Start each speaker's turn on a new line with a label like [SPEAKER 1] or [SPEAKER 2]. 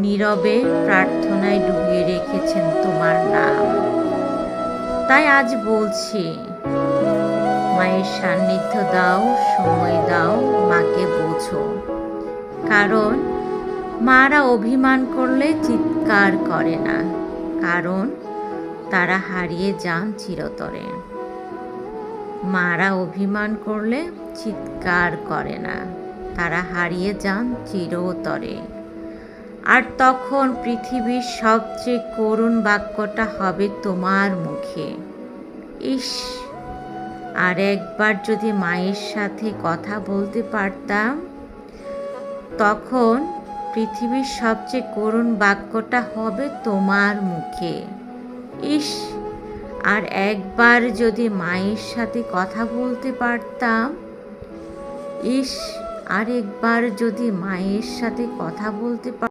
[SPEAKER 1] নীরবে প্রার্থনায় ডুবিয়ে রেখেছেন তোমার নাম। তাই আজ বলছি, মায়ের সান্নিধ্য দাও, সময় দাও, মাকে বোঝো। কারণ মারা অভিমান করলে চিৎকার করে না। কারণ তারা হারিয়ে যান চিরতরে। মারা অভিমান করলে চিৎকার করে না। তারা হারিয়ে যান চিরতরে। আর তখন পৃথিবীর সবচেয়ে করুণ বাক্যটা হবে তোমার মুখে। ইস, আর একবার যদি মায়ের সাথে কথা বলতে পারতাম, তখন পৃথিবীর সবচেয়ে করুণ বাক্যটা হবে তোমার মুখে। ইস, আর একবার যদি মায়ের সাথে কথা বলতে পারতাম, ইস, আর একবার যদি মায়ের সাথে কথা বলতে